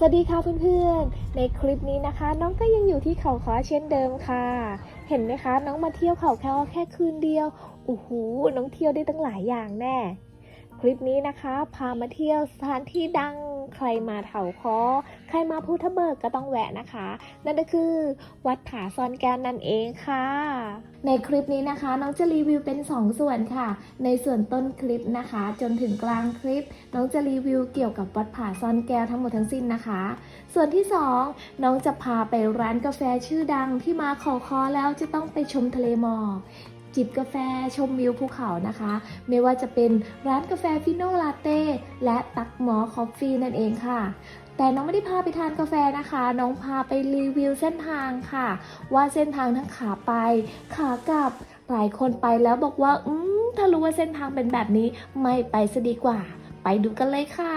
สวัสดีค่ะเพื่อนๆ ในคลิปนี้นะคะ น้องก็ยังอยู่ที่เขาค้อเช่นเดิมค่ะ เห็นไหมคะ น้องมาเที่ยวเขาแค่แค่คืนเดียวโอ้โหน้องเที่ยวได้ตั้งหลายอย่างแน่ คลิปนี้นะคะ พามาเที่ยวสถานที่ดัง ใครมาเถาคอใครมาพุทธเบิกก็ต้องแวะนะคะ นั่นก็คือ วัดผาซอนแก้วนั่นเองค่ะ ในคลิปนี้นะคะ น้องจะรีวิวเป็น2ส่วนค่ะ ในส่วนต้นคลิปนะคะ จนถึงกลางคลิป น้องจะรีวิวเกี่ยวกับวัดผาซอนแก้วทั้งหมดทั้งสิ้นนะคะ ส่วนที่ 2 น้องจะพาไปร้านกาแฟชื่อดังที่มาขอคอแล้วจะต้องไปชมทะเลหมอก จิบกาแฟชมวิวภูเขานะคะ ไม่ว่าจะเป็นร้านกาแฟฟิโนลาเต้และตักหมอคอฟฟี่นั่นเองค่ะ แต่น้องไม่ได้พาไปทานกาแฟนะคะ น้องพาไปรีวิวเส้นทางค่ะ ว่าเส้นทางทั้งขาไป ขากลับหลายคนไปแล้วบอกว่า อืมถ้ารู้ว่าเส้นทางเป็นแบบนี้ไม่ไปซะดีกว่า ไปดูกันเลยค่ะ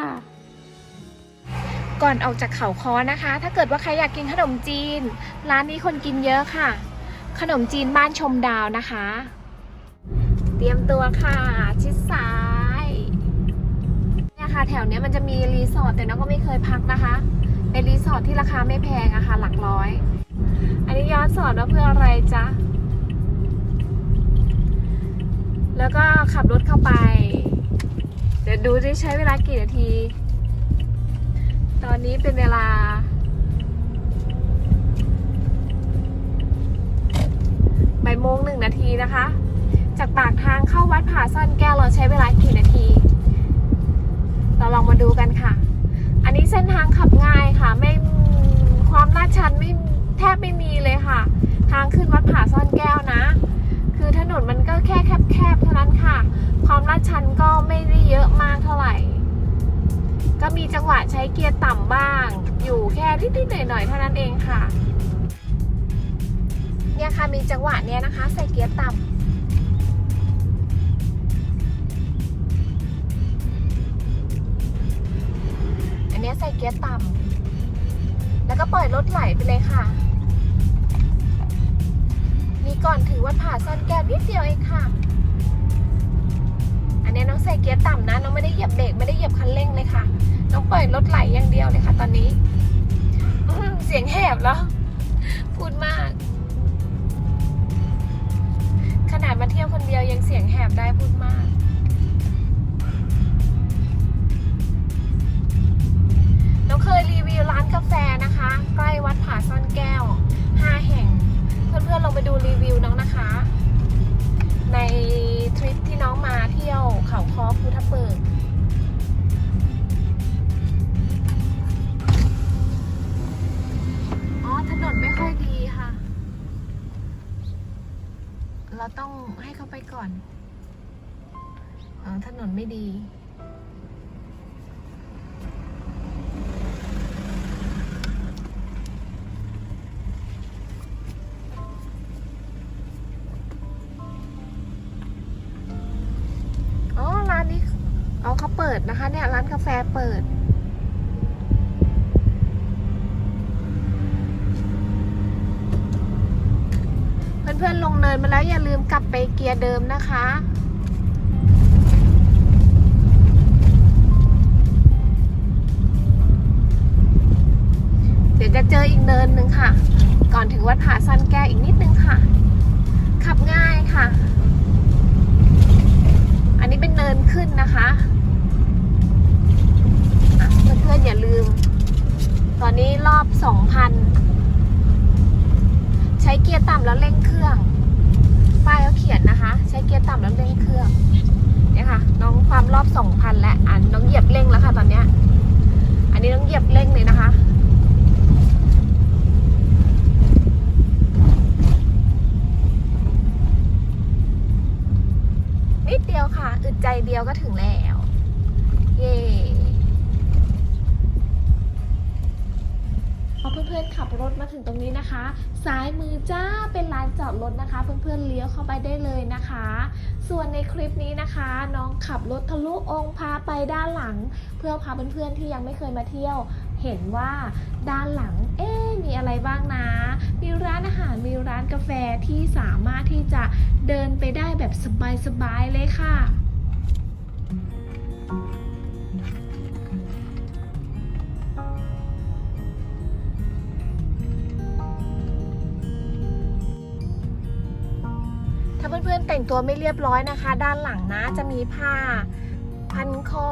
ก่อนออกจากเขาคอนะคะ ถ้าเกิดว่าใครอยากกินขนมจีน ร้านนี้คนกินเยอะค่ะ ขนมจีนบ้านชมดาวนะคะ เตรียมตัวค่ะ ชิดซ้ายเนี่ยค่ะ แถวเนี้ยมันจะมีรีสอร์ทแต่น้องก็ไม่เคยพักนะคะ เป็นรีสอร์ทที่ราคาไม่แพงอะค่ะ หลักร้อย อันนี้ย้อนสอนว่าเพื่ออะไรจ๊ะ แล้วก็ขับรถเข้าไป เดี๋ยวดูจะใช้เวลากี่นาที ตอนนี้เป็นเวลา บ่ายโมงหนึ่งนาทีนะคะ จากปากทางเข้าวัดผาซ่อนแก้วเราใช้เวลากี่นาที เราลองมาดูกันค่ะ อันนี้เส้นทางขับง่ายค่ะ ไม่ความลาดชันไม่แทบไม่มีเลยค่ะ ทางขึ้นวัดผาซ่อนแก้วนะ คือถนนมันก็แค่แคบๆเท่านั้นค่ะ ความลาดชันก็ไม่ได้เยอะมากเท่าไหร่ ก็มีจังหวะใช้เกียร์ต่ำบ้าง อยู่แค่นิดๆหน่อยๆเท่านั้นเองค่ะ เนี่ยค่ะมีจังหวะเนี้ยนะคะ ใส่เกียร์ต่ำอันนี้ใส่เกียร์ต่ำ แล้วก็ปล่อยรถไหลไปเลยค่ะ นี่ก่อนถึงวัดผาซ่อนแก้วนิดเดียวเองค่ะ อันนี้น้องใส่เกียร์ต่ำนะ น้องไม่ได้เหยียบเบรกไม่ได้เหยียบคันเร่งเลยค่ะ น้องปล่อยรถไหลอย่างเดียวเลยค่ะ ตอนนี้ เสียงแหบแล้ว พูดมาก ขนาดมาเที่ยวคนเดียวยังเสียงแหบได้พูดมาก น้องเคยรีวิวร้านกาแฟนะคะ ใกล้วัดผาซ่อนแก้ว 5 แห่ง เพื่อนๆลองไปดูรีวิวน้องนะคะ ในทริปที่น้องมาเที่ยวเขาคอภูทับเบิกอ๋อถนนไม่ค่อยดีค่ะ เราต้องให้เขาไปก่อนอถนนไม่ดี อ๋อ ร้านนี้อ๋อเขาเปิดนะคะ เนี่ย ร้านกาแฟเปิด เพื่อนๆลงเนินมาแล้วอย่าลืมกลับไปเกียร์เดิมนะคะเดี๋ยวจะเจออีกเนินหนึ่งค่ะ ก่อนถึงวัดผาซันแก้อีกนิดนึงค่ะ ขับง่ายค่ะ อันนี้เป็นเนินขึ้นนะคะอะเพื่อนๆอย่าลืม ตอนนี้รอบ2,000ใช้เกียร์ต่ำแล้วเร่ง ต่ำแล้วเร่งเครื่องเนี่ยค่ะ น้องความรอบ2,000แล้วอันน้องเหยียบเร่งแล้วค่ะ ตอนเนี้ย อันนี้น้องเหยียบเร่งเลยนะคะ นิดเดียวค่ะ อึดใจเดียวก็ถึงแล้ว เย้พอเพื่อนๆขับรถมาถึงตรงนี้นะคะ ซ้ายมือจ้า เป็นลานจอดรถนะคะ เพื่อนๆเลี้ยวเข้าไปได้เลยนะคะ ส่วนในคลิปนี้นะคะ น้องขับรถทะลุองค์พาไปด้านหลัง เพื่อพาเพื่อนๆที่ยังไม่เคยมาเที่ยว เห็นว่าด้านหลังเอ๊มีอะไรบ้างนะ มีร้านอาหารมีร้านกาแฟที่สามารถที่จะเดินไปได้แบบสบายๆเลยค่ะเพื่ แต่งตัวไม่เรียบร้อยนะคะ ด้านหลังนะจะมีผ้าพันคอ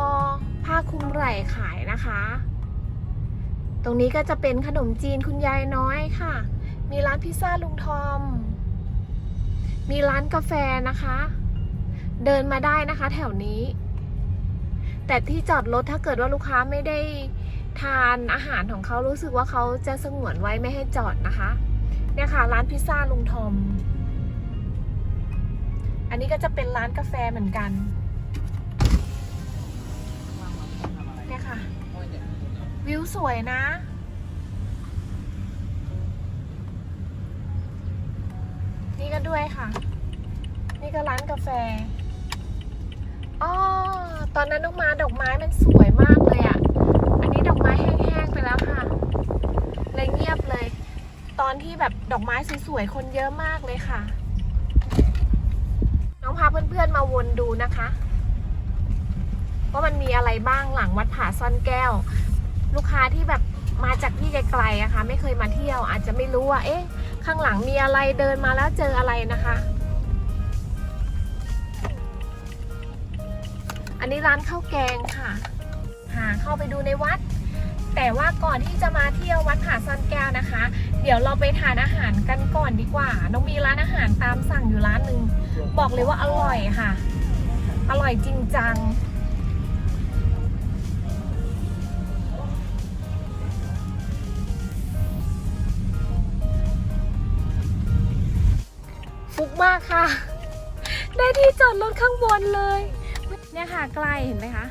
ผ้าคลุมไหล่ขายนะคะ ตรงนี้ก็จะเป็นขนมจีนคุณยายน้อยค่ะ มีร้านพิซซ่าลุงทอม มีร้านกาแฟนะคะ เดินมาได้นะคะแถวนี้ แต่ที่จอดรถถ้าเกิดว่าลูกค้าไม่ได้ทานอาหารของเขารู้สึกว่าเขาจะสงวนไว้ไม่ให้จอดนะคะ เนี่ยค่ะ ร้านพิซซ่าลุงทอม อันนี้ก็จะเป็นร้านกาแฟเหมือนกันเนี่ยค่ะ วิวสวยนะ นี่ก็ด้วยค่ะ นี่ก็ร้านกาแฟอ๋อตอนนั้นน้องมาดอกไม้มันสวยมากเลยอะ่ะ อันนี้ดอกไม้แห้งๆไปแล้วค่ะ เลยเงียบเลย ตอนที่แบบดอกไม้สวยๆคนเยอะมากเลยค่ะ พาเพื่อนๆมาวนดูนะคะว่ามันมีอะไรบ้างหลังวัดผาซ่อนแก้ว ลูกค้าที่แบบมาจากที่ไกลๆอะคะ ไม่เคยมาเที่ยวอาจจะไม่รู้ว่าเอ๊ะข้างหลังมีอะไรเดินมาแล้วเจออะไรนะคะ อันนี้ร้านข้าวแกงค่ะ หาเข้าไปดูในวัด แต่ว่าก่อนที่จะมาเที่ยววัดผาซ่อนแก้วนะคะ เดี๋ยวเราไปทานอาหารกันก่อนดีกว่า น้องมีร้านอาหารตามสั่งอยู่ร้านหนึ่งบอกเลยว่าอร่อยค่ะ อร่อยจริงจังฟุกมากค่ะ ได้ที่จอดรถข้างบนเลย เนี่ยค่ะใกลเห็นไหมคะ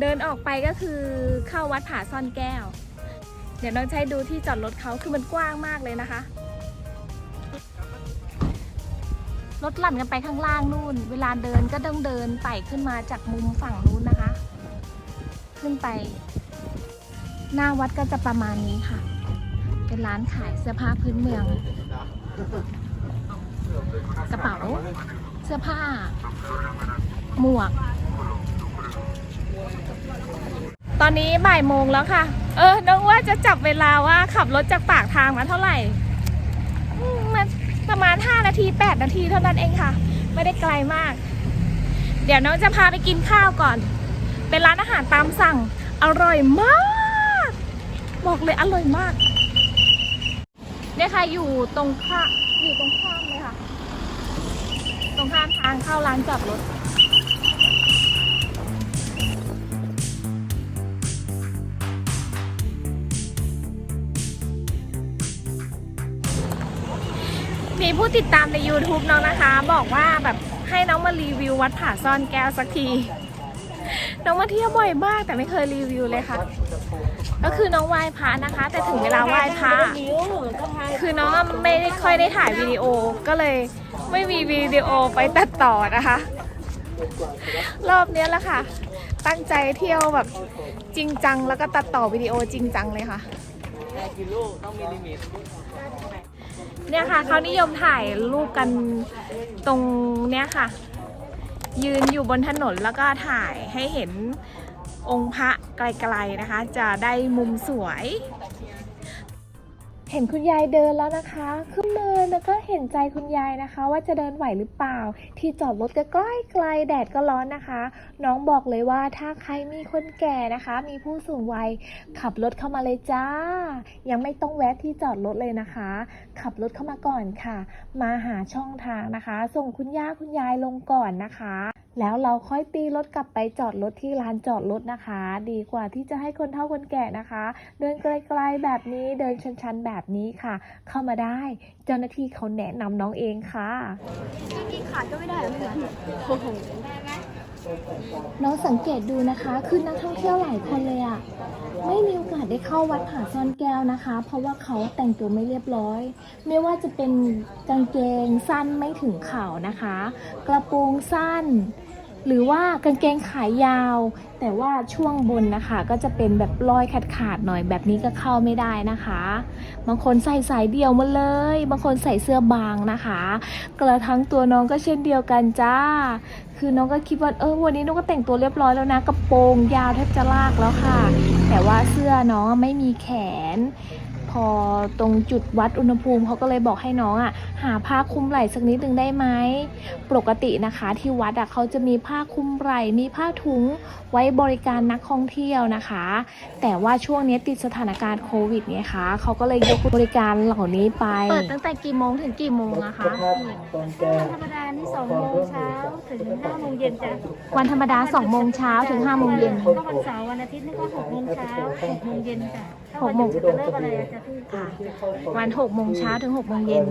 เดินออกไปก็คือเข้าวัดผาซ่อนแก้ว เดี๋ยวน้องใช้ดูที่จอดรถเขาคือมันกว้างมากเลยนะคะ รถหลั่นกันไปข้างล่างนู่น เวลาเดินก็ต้องเดินไต่ขึ้นมาจากมุมฝั่งนู้นนะคะ ขึ้นไป หน้าวัดก็จะประมาณนี้ค่ะ เป็นร้านขายเสื้อผ้าพื้นเมือง กระเป๋า เสื้อผ้า หมวก ตอนนี้บ่ายโมงแล้วค่ะ เออ น้องว่าจะจับเวลาว่าขับรถจากปากทางมาเท่าไหร่มมันประมาณ 5 นาที 8 นาทีเท่านั้นเองค่ะ ไม่ได้ไกลมาก เดี๋ยวน้องจะพาไปกินข้าวก่อน เป็นร้านอาหารตามสั่ง อร่อยมาก บอกเลยอร่อยมาก เนี่ยค่ะอยู่ตรงข้าอยู่ตรงข้ามเลยค่ะ ตรงข้ามทางเข้าร้านจอดรถ มีผู้ติดตามใน YouTube น้องนะคะ บอกว่าแบบให้น้องมารีวิววัดผาซ่อนแก้วสักที น้องมาเที่ยวบ่อยมากแต่ไม่เคยรีวิวเลยค่ะ ก็คือน้องไหว้พระนะคะ แต่ถึงเวลาไหว้พระคือน้องไม่ได้ค่อยได้ถ่ายวิดีโอก็เลยไม่มีวิดีโอไปตัดต่อนะคะ รอบนี้แหละค่ะ ตั้งใจเที่ยวแบบจริงจังแล้วก็ตัดต่อวิดีโอจริงจังเลยค่ะ เนี่ยค่ะเขานิยมถ่ายรูปกันตรงเนี้ยค่ะ ยืนอยู่บนถนนแล้วก็ถ่ายให้เห็นองค์พระไกลๆนะคะ จะได้มุมสวย เห็นคุณยายเดินแล้วนะคะ ขึ้นเนิ นแล้วก็เห็นใจคุณยายนะคะ ว่าจะเดินไหวหรือเปล่า ที่จอดรถก็ใกล้ไกลแดดก็ร้อนนะคะ น้องบอกเลยว่าถ้าใครมีคนแก่นะคะ มีผู้สูงวัยขับรถเข้ามาเลยจ้า ยังไม่ต้องแวะที่จอดรถเลยนะคะ ขับรถเข้ามาก่อนค่ะ มาหาช่องทางนะคะ ส่งคุณย่าคุณยายลงก่อนนะคะ แล้วเราค่อยตีรถกลับไปจอดรถที่ลานจอดรถนะคะ ดีกว่าที่จะให้คนเฒ่าคนแก่นะคะ เดินไกลๆแบบนี้เดินชันๆแบบนี้ค่ะ เข้ามาได้ เจ้าหน้าที่เขาแนะนำน้องเองค่ะกินขาดก็ไม่ได้เหรอคะน้องสังเกตดูนะคะ คือนักท่องเที่ยวหลายคนเลยอะไม่มีโอกาสได้เข้าวัดผาซ่อนแก้วนะคะ เพราะว่าเขาแต่งตัวไม่เรียบร้อย ไม่ว่าจะเป็นกางเกงสั้นไม่ถึงเข่านะคะ กระโปรงสั้น หรือว่ากางเกงขายาว แต่ว่าช่วงบนนะคะ ก็จะเป็นแบบรอยขาดขาดๆหน่อยแบบนี้ก็เข้าไม่ได้นะคะ บางคนใส่สายเดี่ยวมาเลย บางคนใส่เสื้อบางนะคะกระทั่งตัวน้องก็เช่นเดียวกันจ้า คือน้องก็คิดว่าเออวันนี้น้องก็แต่งตัวเรียบร้อยแล้วนะกระโปรงยาวแทบจะลากแล้วค่ะ แต่ว่าเสื้อน้องไม่มีแขน ออตรงจุดวัดอุณหภูมิเขาก็เลยบอกให้น้องอะหาผ้าคลุมไหล่สักนิดหนึ่งได้ไหมปกตินะคะที่วัดอะเขาจะมีผ้าคลุมไหล่มีผ้าถุงไว้บริการนักท่องเที่ยวนะคะ แต่ว่าช่วงนี้ติดสถานการณ์โควิดไงคะเขาก็เลยยกบริการเหล่านี้ไปเปิดตั้งแต่กี่โมงถึงกี่โมงอะคะพี่วันธรรมดานี่สองโมงเช้าถึงห้าโมงเย็นจ้ะวันธรรมดา2โมงเช้าถึง5โมงเย็นถ้าวันเสาร์วันอาทิตย์นี่ก็หกโมงเช้าหกโมงเย็นจ้ะถ้า หกโมงค่ะวันหกโมงเช้าถึงหกโมงเย็น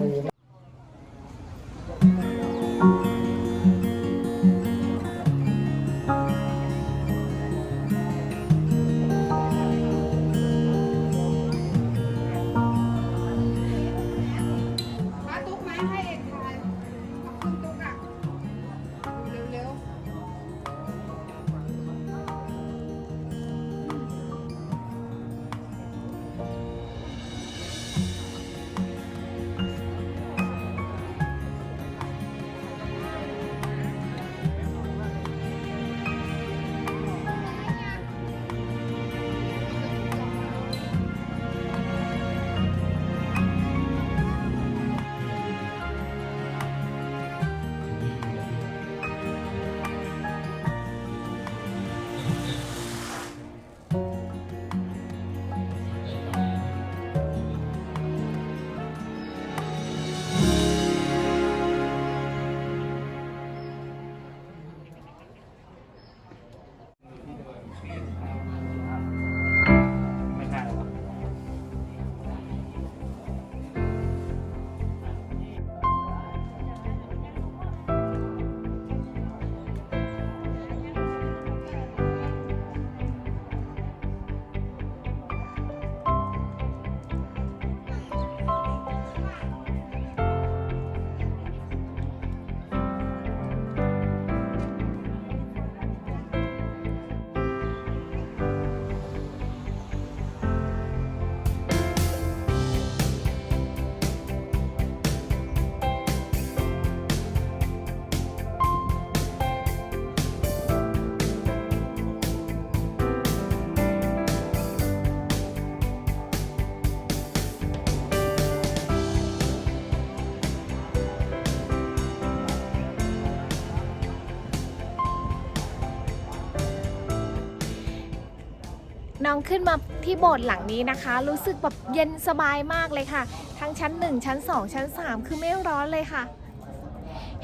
องขึ้นมาที่โบสถ์หลังนี้นะคะ รู้สึกแบบเย็นสบายมากเลยค่ะ ทั้งชั้น 1 ชั้น 2 ชั้น 3 คือไม่ร้อนเลยค่ะ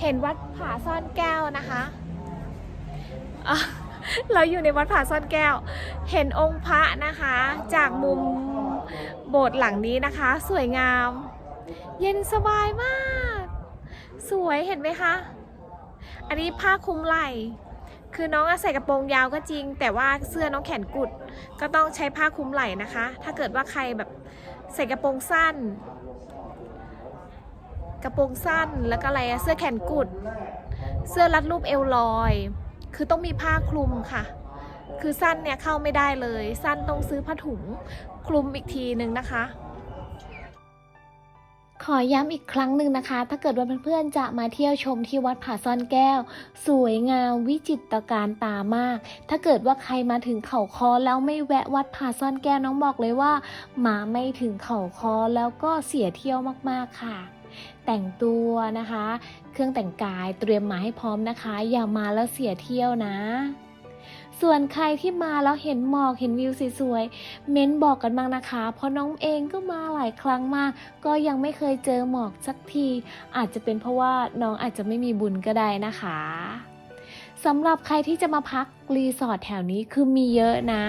เห็นวัดผาซ่อนแก้วนะคะอะเราอยู่ในวัดผาซ่อนแก้ว เห็นองค์พระนะคะ จากมุมโบสถ์หลังนี้นะคะ สวยงาม เย็นสบายมาก สวยเห็นไหมคะ อันนี้ผ้าคลุมไหล่ คือน้องอะใส่กระโปรงยาวก็จริง แต่ว่าเสื้อน้องแขนกุด ก็ต้องใช้ผ้าคลุมไหล่นะคะ ถ้าเกิดว่าใครแบบใส่กระโปรงสั้น กระโปรงสั้นแล้วก็อะไรเสื้อแขนกุด เสื้อรัดรูปเอวลอย คือต้องมีผ้าคลุมค่ะ คือสั้นเนี่ยเข้าไม่ได้เลย สั้นต้องซื้อผ้าถุงคลุมอีกทีหนึ่งนะคะ ขอย้ำอีกครั้งหนึ่งนะคะ ถ้าเกิดว่าเพื่อนๆจะมาเที่ยวชมที่วัดผาซ่อนแก้ว สวยงามวิจิตรการตามาก ถ้าเกิดว่าใครมาถึงเขาคอแล้วไม่แวะวัดผาซ่อนแก้วน้องบอกเลยว่า มาไม่ถึงเขาคอแล้วก็เสียเที่ยวมากๆค่ะ แต่งตัวนะคะ เครื่องแต่งกายเตรียมมาให้พร้อมนะคะ อย่ามาแล้วเสียเที่ยวนะ ส่วนใครที่มาแล้วเห็นหมอกเห็นวิวสวยๆ เม้นบอกกันบ้างนะคะ เพราะน้องเองก็มาหลายครั้งมาก ก็ยังไม่เคยเจอหมอกสักที อาจจะเป็นเพราะว่าน้องอาจจะไม่มีบุญก็ได้นะคะสำหรับใครที่จะมาพักรีสอร์ทแถวนี้คือมีเยอะนะ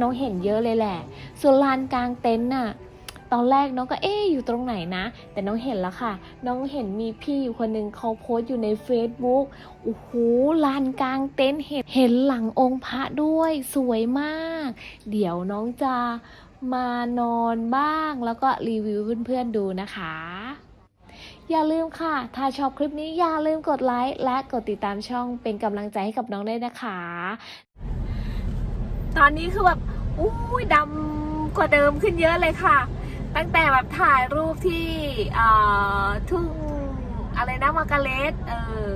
น้องเห็นเยอะเลยแหละ ส่วนลานกลางเต็นท์น่ะ ตอนแรกน้องก็เอ๊อยู่ตรงไหนนะ แต่น้องเห็นแล้วค่ะ น้องเห็นมีพี่อยู่คนหนึ่งเขาโพสต์อยู่ใน Facebook โอ้โหลานกลางเต็นท์เห็นเห็นหลังองค์พระด้วยสวยมาก เดี๋ยวน้องจะมานอนบ้าง แล้วก็รีวิวเพื่อนๆดูนะคะอย่าลืมค่ะ ถ้าชอบคลิปนี้อย่าลืมกดไลค์และกดติดตามช่องเป็นกำลังใจให้กับน้องด้วยนะคะ ตอนนี้คือแบบอุ้ยดำกว่าเดิมขึ้นเยอะเลยค่ะ ตั้งแต่แบบถ่ายรูปที่ทุ่งอะไรนะมาการเลสเออ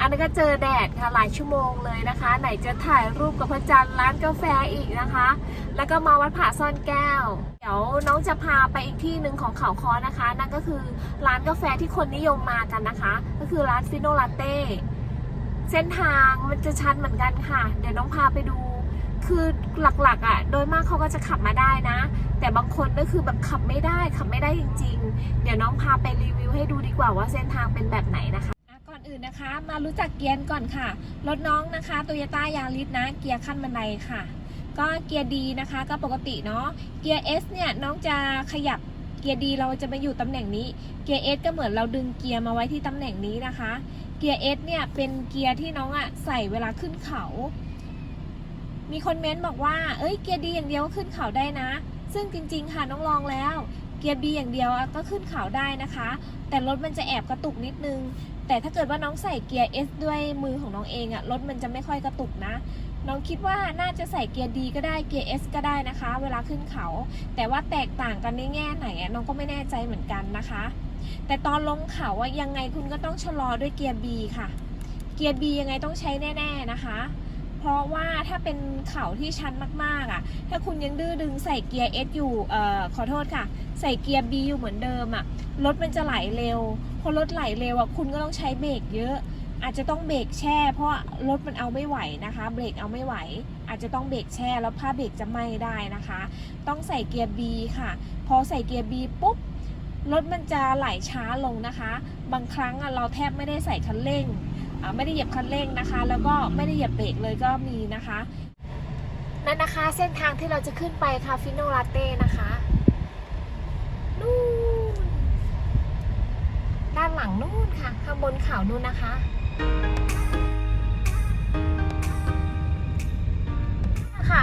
อันนี้นก็เจอแดดค่ะหลายชั่วโมงเลยนะคะ ไหนจะถ่ายรูปกับพระจันทร์ร้านกาแฟอีกนะคะ แล้วก็มาวัดผาซ่อนแก้ว เดี๋ยวน้องจะพาไปอีกที่หนึ่งของเขาคอนะคะ นั่นก็คือร้านกาแฟที่คนนิยมมากันนะคะ ก็คือร้านฟิโนลาเต้เส้นทางมันจะชันเหมือนกันค่ะ เดี๋ยวน้องพาไปดู คือหลักๆอะ โดยมากเขาก็จะขับมาได้นะ แต่บางคนก็คือแบบขับไม่ได้ขับไม่ได้จริง ๆ เดี๋ยวน้องพาไปรีวิวให้ดูดีกว่าว่าเส้นทางเป็นแบบไหนนะคะอะก่อนอื่นนะคะ มารู้จักเกียร์ก่อนค่ะ รถน้องนะคะโตโยต้ายาริสนะ เกียร์ขั้นบันไดค่ะ ก็เกียร์ดีนะคะ ก็ปกติเนาะเกียร์ S เนี่ยน้องจะขยับเกียร์ดีเราจะมาอยู่ตำแหน่งนี้ เกียร์ S ก็เหมือนเราดึงเกียร์มาไว้ที่ตำแหน่งนี้นะคะ เกียร์ S เนี่ยเป็นเกียร์ที่น้องอะใส่เวลาขึ้นเขา มีคนเม้นต์บอกว่า เอ้ยเกียร์ดีอย่างเดียวก็ขึ้นเขาได้นะ ซึ่งจริงๆค่ะน้องลองแล้ว เกียร์ B อย่างเดียวก็ขึ้นเขาได้นะคะ แต่รถมันจะแอบกระตุกนิดนึง แต่ถ้าเกิดว่าน้องใส่เกียร์ S ด้วยมือของน้องเองอะรถมันจะไม่ค่อยกระตุกนะ น้องคิดว่าน่าจะใส่เกียร์ดีก็ได้เกียร์ S ก็ได้นะคะ เวลาขึ้นเขา แต่ว่าแตกต่างกันในแง่ไหนอะน้องก็ไม่แน่ใจเหมือนกันนะคะ แต่ตอนลงเขาอะยังไงคุณก็ต้องชะลอด้วยเกียร์ B ค่ะ เกียร์ B ยังไงต้องใช้แน่ ๆนะคะ เพราะว่าถ้าเป็นเขาที่ชันมากๆอะ ถ้าคุณยังดื้อดึงใส่เกียร์ S อยู่เอ่อขอโทษค่ะ ใส่เกียร์ B อยู่เหมือนเดิมอะ รถมันจะไหลเร็ว พอรถไหลเร็วอะคุณก็ต้องใช้เบรกเยอะ อาจจะต้องเบรกแช่ เพราะรถมันเอาไม่ไหวนะคะ เบรกเอาไม่ไหว อาจจะต้องเบรกแช่แล้วผ้าเบรกจะไหม้ได้นะคะ ต้องใส่เกียร์ B ค่ะ พอใส่เกียร์ B ปุ๊บรถมันจะไหลช้าลงนะคะ บางครั้งอะเราแทบไม่ได้ใส่คันเร่ง ไม่ได้เหยียบคันเร่งนะคะ แล้วก็ไม่ได้เหยียบเบรกเลยก็มีนะคะนั่นนะคะเส้นทางที่เราจะขึ้นไปคาฟิโนลาเต้นะคะนู่นด้านหลังนู่นค่ะ ข้างบนเขานู่นนะคะค่ะ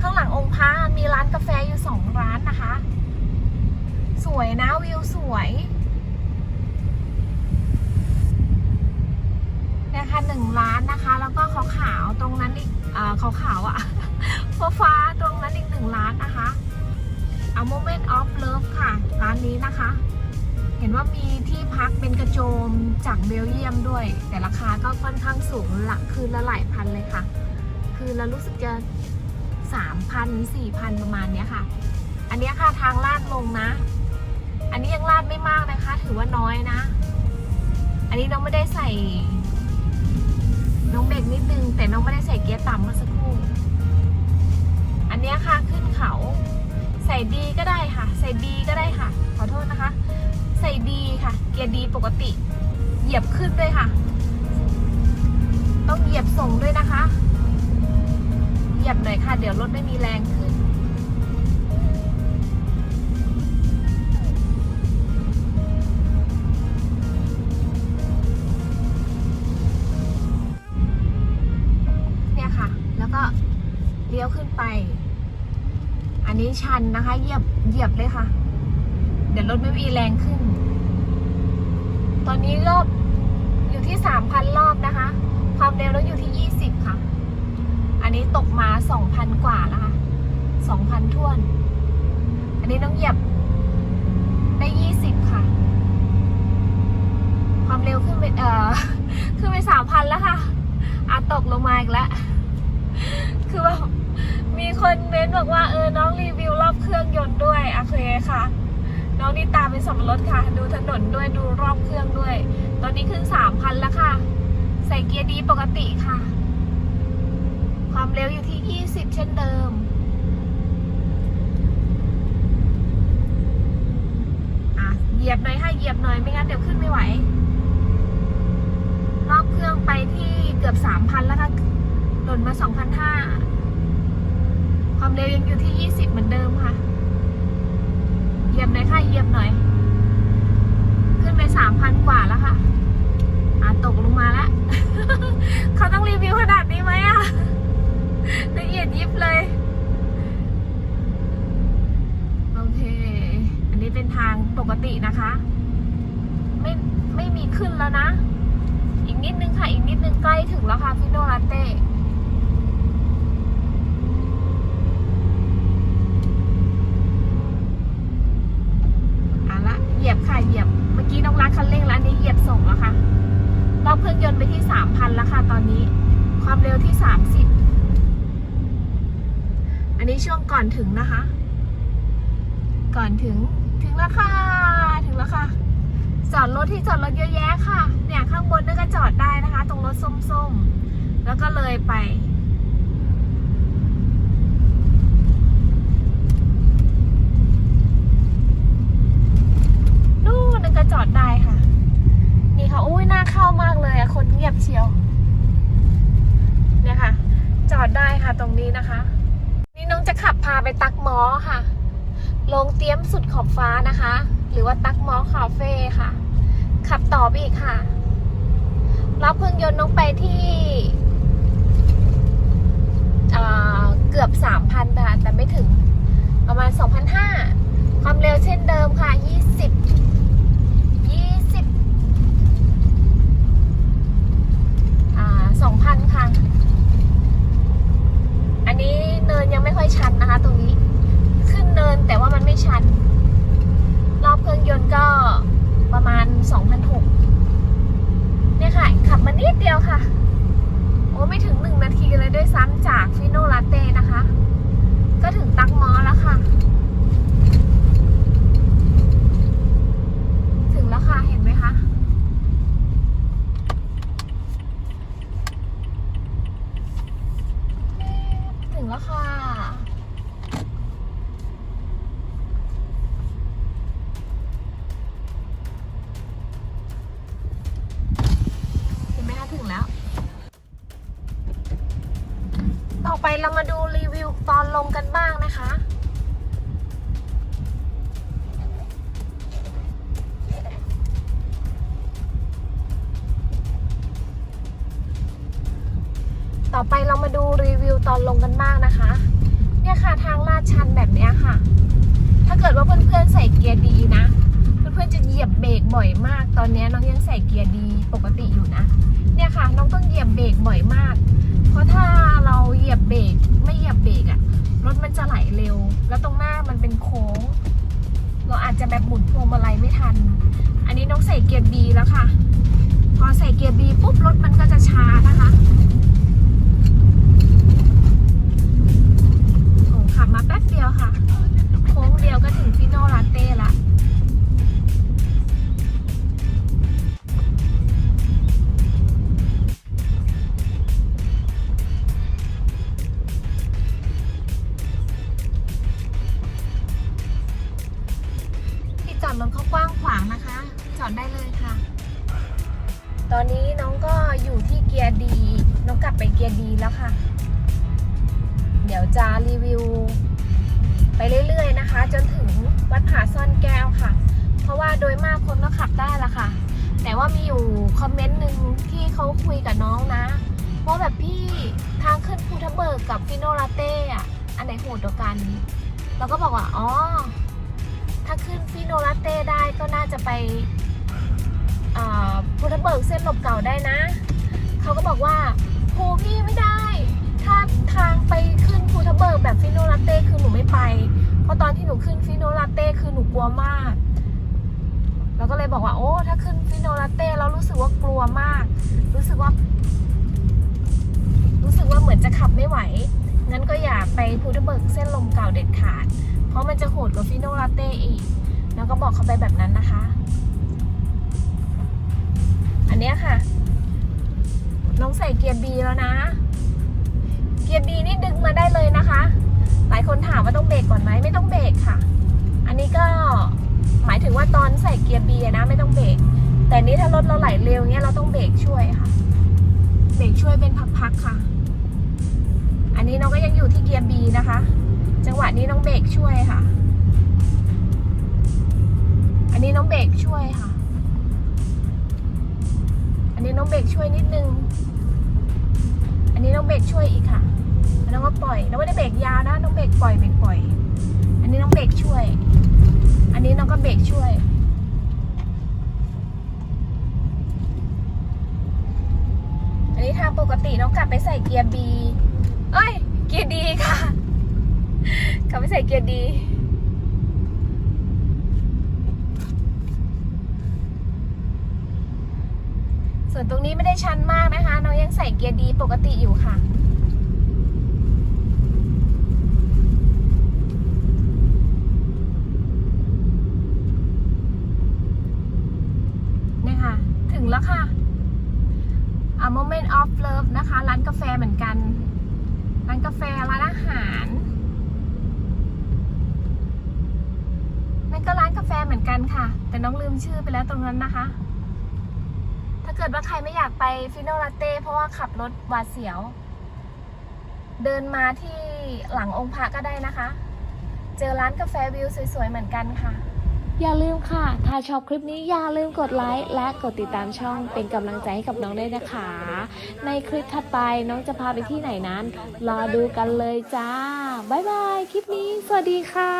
ข้างหลังองค์พระมีร้านกาแฟอยู่สองร้านนะคะ สวยนะวิวสวย นะคะหนึ่งร้านนะคะ แล้วก็ขาวขาวตรงนั้นอีกอ่าขาวขาวอะฟ้าฟ้าตรงนั้นอีกหนึ่งร้านนะคะเอา Moment of Love ค่ะ ร้านนี้นะคะ เห็นว่ามีที่พักเป็นกระโจมจากเบลเยียมด้วย แต่ราคาก็ค่อนข้างสูงหลักคืนละหลายพันเลยค่ะ คืนละรู้สึกจะสามพันสี่พันประมาณเนี้ยค่ะ อันนี้ค่ะทางลาดลงนะ อันนี้ยังลาดไม่มากนะคะ ถือว่าน้อยนะ อันนี้น้องไม่ได้ใส่ น้องเบรกนิดนึง แต่น้องไม่ได้ใส่เกียร์ต่ำเมื่อสักครู่ อันนี้ค่ะขึ้นเขา ใส่ดีก็ได้ค่ะ ใส่ดีก็ได้ค่ะ ขอโทษนะคะ ใส่ดีค่ะ เกียร์ดีปกติ เหยียบขึ้นด้วยค่ะ ต้องเหยียบส่งด้วยนะคะ เหยียบหน่อยค่ะ เดี๋ยวรถไม่มีแรงขึ้น ลี้ยวขึ้นไป อันนี้ชันนะคะ เหยียบเหยียบเลยค่ะ เดี๋ยวรถไม่มีแรงขึ้น ตอนนี้รอบอยู่ที่สามพันรอบนะคะ ความเร็วรถอยู่ที่ยี่สิบค่ะ อันนี้ตกมาสองพันกว่าแล้วค่ะสองพันท่วน อันนี้ต้องเหยียบได้ยี่สิบค่ะ ความเร็วขึ้นไปเอ่อขึ้นไปสามพันแล้วค่ะอาตกลงมาอีกแล้ว คือว่า มีคนเม้นบอกว่าเออน้องรีวิวรอบเครื่องยนต์ด้วยโอเคค่ะ น้องนี่ตามเป็นสับรถค่ะ ดูถนนด้วยดูรอบเครื่องด้วย ตอนนี้ขึ้นสามพันแล้วค่ะ ใส่เกียร์ดีปกติค่ะ ความเร็วอยู่ที่ยี่สิบเช่นเดิมอะเหยียบหน่อยค่ะเหยียบหน่อยไม่งั้นเดี๋ยวขึ้นไม่ไหว รอบเครื่องไปที่เกือบสามพันแล้วค่ะหล่นมาสองพันห้า ความเร็วยังอยู่ที่ยี่สิบเหมือนเดิมค่ะ เหยียบหน่อยค่ะเหยียบหน่อย ขึ้นไปสามพันกว่าแล้วค่ะ อ่าตกลงมาแล้ว เขาต้องรีวิวขนาดนี้ไหมอะละเอียดยิบเลย โอเค อันนี้เป็นทางปกตินะคะ ไม่ไม่มีขึ้นแล้วนะ อีกนิดนึงค่ะ อีกนิดนึงใกล้ถึงแล้วค่ะพี่โนลาเต้อะละเห ยียบค่ะเหยียบ เมื่อกี้น้องรักคันเร่งแล้วอันนี้เหยียบส่งแล้วค่ะรรอบเครื่องยนต์ไปที่3,000แล้วค่ะตอนนี้ ความเร็วที่30อันนี้ช่วงก่อนถึงนะคะ ก่อนถึงถึงแล้วค่ะ ถึงแล้วค่ะ จอดรถที่จอดรถเยอะแยะค่ะ เนี่ยข้างบนนั่ก็จอดได้นะคะ ตรงรถส้มๆ แล้วก็เลยไป นู่นนั่นก็จอดได้ค่ะ นี่ค่ะอุ้ยน่าเข้ามากเลยอะคนเงียบเชียว เนี่ยค่ะ จอดได้ค่ะตรงนี้นะคะ นี่น้องจะขับพาไปตักหมอค่ะลงเตรียมสุดขอบฟ้านะคะ หรือว่าตักหมอคาเฟ่ค่ะ ขับต่อไปอีกค่ะรับเครื่องยนต์น้องไปที่เกือบ 3,000ค่ะแต่ไม่ถึงประมาณ 2,500 ความเร็วเช่นเดิมค่ะ 20 20 สองพันค่ะ อันนี้เนินยังไม่ค่อยชันนะคะ ตรงนี้ ขึ้นเนินแต่ว่ามันไม่ชัน รอบเครื่องยนต์ก็ประมาณสองพันหกเนี่ยค่ะ ขับมานิดเดียวค่ะ โอ้ไม่ถึงหนึ่งนาทีเลยด้วยซ้ำจากฟิโนลาเต้นะคะ เกียร์ดีปกติอยู่นะ เนี่ยค่ะ น้องต้องเหยียบเบรกบ่อยมาก เพราะถ้าเราเหยียบเบรกไม่เหยียบเบรกอะรถมันจะไหลเร็ว แล้วตรงหน้ามันเป็นโค้ง เราอาจจะแบบหมุนพวงมาลัยไม่ทัน อันนี้น้องใส่เกียร์บีแล้วค่ะ พอใส่เกียร์บีปุ๊บรถมันก็จะช้านะคะโอ้ขับมาแป๊บเดียวค่ะ โค้งเดียวก็ถึงฟิโนลาเต้ละ ตอนนี้น้องก็อยู่ที่เกียร์ดี น้องกลับไปเกียร์ดีแล้วค่ะ เดี๋ยวจะรีวิว ไปเรื่อยๆนะคะ จนถึงวัดผาซ่อนแก้วค่ะ เพราะว่าโดยมากคนก็ขับได้ละค่ะ แต่ว่ามีอยู่คอมเมนต์หนึ่งที่เขาคุยกับน้องนะว่าแบบพี่ทางขึ้นภูทับเบิกกับฟิโนลาเต้อะอันไหนโหดกว่ากัน เราก็บอกว่าอ๋อถ้าขึ้นฟิโนลาเต้ได้ก็น่าจะไป ภูทับเบิกเส้นลบเก่าได้นะ เขาก็บอกว่าโหพี่ไม่ได้ ถ้าทางไปขึ้นภูทับเบิกแบบฟิโนลาเต้คือหนูไม่ไป เพราะตอนที่หนูขึ้นฟิโนลาเต้คือหนูกลัวมากเราก็เลยบอกว่าโอ้ถ้าขึ้นฟิโนลาเต้แล้วรู้สึกว่ากลัวมาก รู้สึกว่า รู้สึกว่าเหมือนจะขับไม่ไหว งั้นก็อย่าไปภูทับเบิกเส้นลมเก่าเด็ดขาด เพราะมันจะโหดกว่าฟิโนลาเต้อีก แล้วก็บอกเขาไปแบบนั้นนะคะ เนี้ยค่ะ น้องใส่เกียร์บีแล้วนะ เกียร์บีนี่ดึงมาได้เลยนะคะ หลายคนถามว่าต้องเบรกก่อนไหมไม่ต้องเบรกค่ะ อันนี้ก็หมายถึงว่าตอนใส่เกียร์บีนะไม่ต้องเบรก แต่นี้ถ้ารถเราไหลเร็วเนี้ยเราต้องเบรกช่วยค่ะ เบรกช่วยเป็นพักๆค่ะ อันนี้น้องก็ยังอยู่ที่เกียร์บีนะคะ จังหวะนี้น้องเบรกช่วยค่ะ อันนี้น้องเบรกช่วยค่ะ อันนี้น้องเบรกช่วยนิดนึง อันนี้น้องเบรกช่วยอีกค่ะแล้วน้องก็ปล่อยน้องไม่ได้เบรกยาวนะน้องเบรกปล่อยเบรกปล่อย อันนี้น้องเบรกช่วย อันนี้น้องก็เบรกช่วยอันนี้ทางปกติน้องกลับไปใส่เกียร์บีเอ้ยเกียร์ดีค่ะ กลับไปใส่เกียร์ดี ส่วนตรงนี้ไม่ได้ชันมากนะคะ น้องยังใส่เกียร์ดีปกติอยู่ค่ะนี่ค่ะถึงแล้วค่ะ A Moment of Love นะคะ ร้านกาแฟเหมือนกัน ร้านกาแฟ ร้านอาหารนั่นก็ร้านกาแฟเหมือนกันค่ะ แต่น้องลืมชื่อไปแล้วตรงนั้นนะคะ เกิดว่าใครไม่อยากไปฟิโนลาเต้เพราะว่าขับรถหวาดเสียว เดินมาที่หลังองค์พระก็ได้นะคะ เจอร้านกาแฟวิวสวยๆเหมือนกันค่ะ อย่าลืมค่ะ ถ้าชอบคลิปนี้อย่าลืมกดไลค์และกดติดตามช่องเป็นกำลังใจให้กับน้องด้วยนะคะ ในคลิปถัดไปน้องจะพาไปที่ไหนนั้น รอดูกันเลยจ้า บ๊ายบาย คลิปนี้ สวัสดีค่ะ